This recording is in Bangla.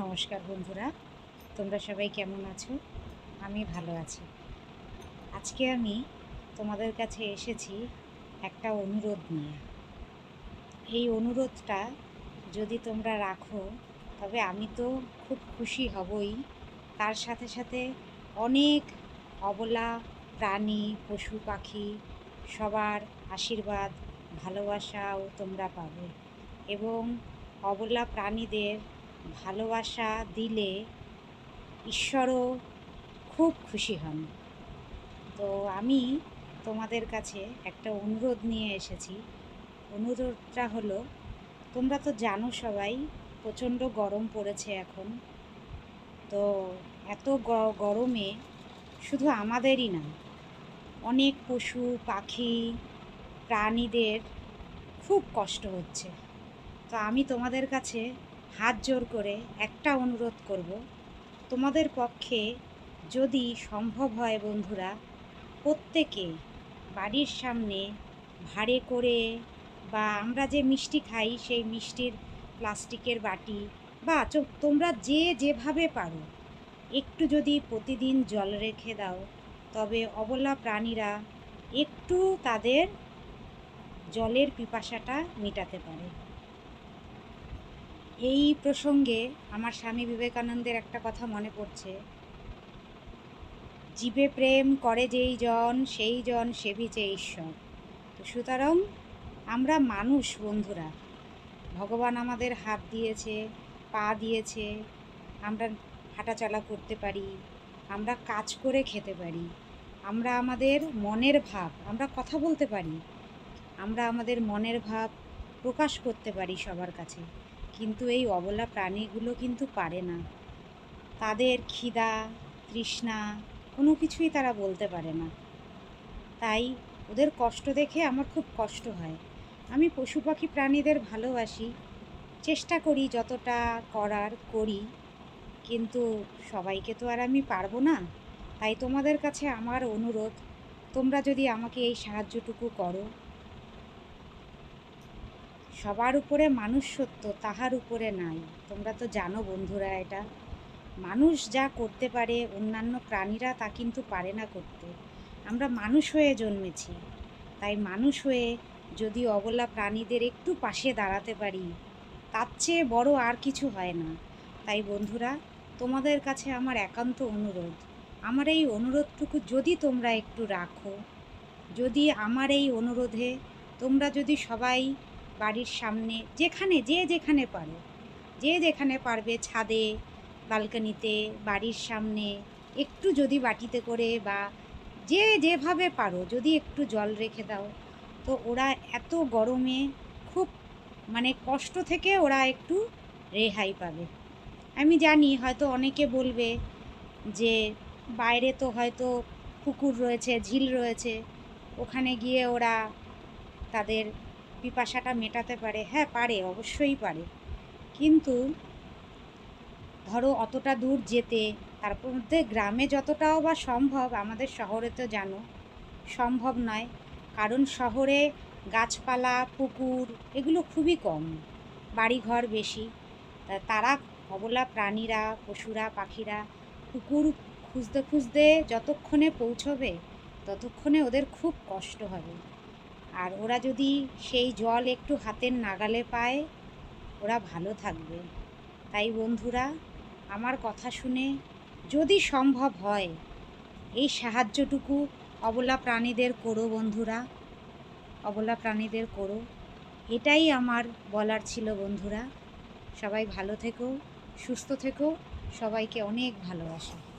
নমস্কার বন্ধুরা। তোমরা সবাই কেমন আছো? আমি ভালো আছি। আজকে আমি তোমাদের কাছে এসেছি একটা অনুরোধ নিয়ে। এই অনুরোধটা যদি তোমরা রাখো, তবে আমি তো খুব খুশি হবই। তার সাথে সাথে অনেক অবলা প্রাণী, পশু পাখি সবার আশীর্বাদ, ভালোবাসাও তোমরা পাবে। এবং অবলা প্রাণীদের ভালোবাসা দিলে ঈশ্বরও খুব খুশি হন। তো আমি তোমাদের কাছে একটা অনুরোধ নিয়ে এসেছি। অনুরোধটা হলো, তোমরা তো জানো সবাই, প্রচণ্ড গরম পড়েছে এখন। তো এত গরমে শুধু আমাদেরই না, অনেক পশু, পাখি, প্রাণীদের খুব কষ্ট হচ্ছে। তো আমি তোমাদের কাছে হাত জোর করে একটা অনুরোধ করব। তোমাদের পক্ষে যদি সম্ভব হয় বন্ধুরা, প্রত্যেকে বাড়ির সামনে ভাড়ে করে বা আমরা যে মিষ্টি খাই সেই মিষ্টির প্লাস্টিকের বাটি বা তোমরা যে যেভাবে পারো, একটু যদি প্রতিদিন জল রেখে দাও, তবে অবলা প্রাণীরা একটু তাদের জলের পিপাসাটা মেটাতে পারে। এই প্রসঙ্গে আমার স্বামী বিবেকানন্দের একটা কথা মনে পড়ছে। জীবে প্রেম করে যেই জন, সেই জন সেবিছে ঈশ্বর। তো সুতরাং আমরা মানুষ, বন্ধুরা। ভগবান আমাদের হাত দিয়েছে, পা দিয়েছে, আমরা হাঁটাচলা করতে পারি, আমরা কাজ করে খেতে পারি, আমরা আমাদের মনের ভাব, আমরা কথা বলতে পারি, আমরা আমাদের মনের ভাব প্রকাশ করতে পারি সবার কাছে। কিন্তু এই অবলা প্রাণীগুলো কিন্তু পারে না। তাদের খিদা, তৃষ্ণা, কোনো কিছুই তারা বলতে পারে না। তাই ওদের কষ্ট দেখে আমার খুব কষ্ট হয়। আমি পশু পাখি প্রাণীদের ভালোবাসি, চেষ্টা করি যতটা করার করি, কিন্তু সবাইকে তো আর আমি পারব না। তাই তোমাদের কাছে আমার অনুরোধ, তোমরা যদি আমাকে এই সাহায্যটুকু করো। সবার উপরে মানুষ সত্য তাহার উপরে নাই। তোমরা তো জানো বন্ধুরা এটা। মানুষ যা করতে পারে, অন্যান্য প্রাণীরা তা কিন্তু পারে না করতে। আমরা মানুষ হয়ে জন্মেছি। তাই মানুষ হয়ে যদি অবলা প্রাণীদের একটু পাশে দাঁড়াতে পারি, তার চেয়ে বড় আর কিছু হয় না। তাই বন্ধুরা, তোমাদের কাছে আমার একান্ত অনুরোধ। আমার এই অনুরোধটুকু যদি তোমরা একটু রাখো, যদি আমার এই অনুরোধে তোমরা যদি সবাই বাড়ির সামনে, যেখানে, যে যেখানে পারো। যে যেখানে পারবে ছাদে, বালকানিতে, বাড়ির সামনে, একটু যদি বাটিতে করে বা যে যেভাবে পারো, যদি একটু জল রেখে দাও। তো ওরা এত গরমে খুব মানে কষ্ট থেকে ওরা একটু রেহাই পাবে। আমি জানি হয়তো অনেকে বলবে যে বাইরে তো হয়তো পুকুর রয়েছে, ঝিল রয়েছে। ওখানে গিয়ে ওরা তাদের পিপাসাটা মেটাতে পারে। হ্যাঁ পারে, অবশ্যই পারে। কিন্তু ধরো অতটা দূর যেতে, তারপর মধ্যে গ্রামে যতটাও বা সম্ভব, আমাদের শহরে তো জানো, সম্ভব নয়। কারণ শহরে গাছপালা, পুকুর এগুলো খুবই কম, বাড়িঘর বেশি। তারা অবলা প্রাণীরা, পশুরা, পাখিরা, পুকুর খুঁজতে খুঁজতে যতক্ষণে পৌঁছবে, ততক্ষণে ওদের খুব কষ্ট হবে। আর ওরা যদি সেই জল একটু হাতের নাগালে পায়, ওরা ভালো থাকবে। তাই বন্ধুরা, আমার কথা শুনে যদি সম্ভব হয়, এই সাহায্যটুকু অবলা প্রাণীদের করো বন্ধুরা, অবলা প্রাণীদের করো। এটাই আমার বলার ছিল বন্ধুরা। সবাই ভালো থেকো, সুস্থ থেকো, সবাইকে অনেক ভালোবাসা।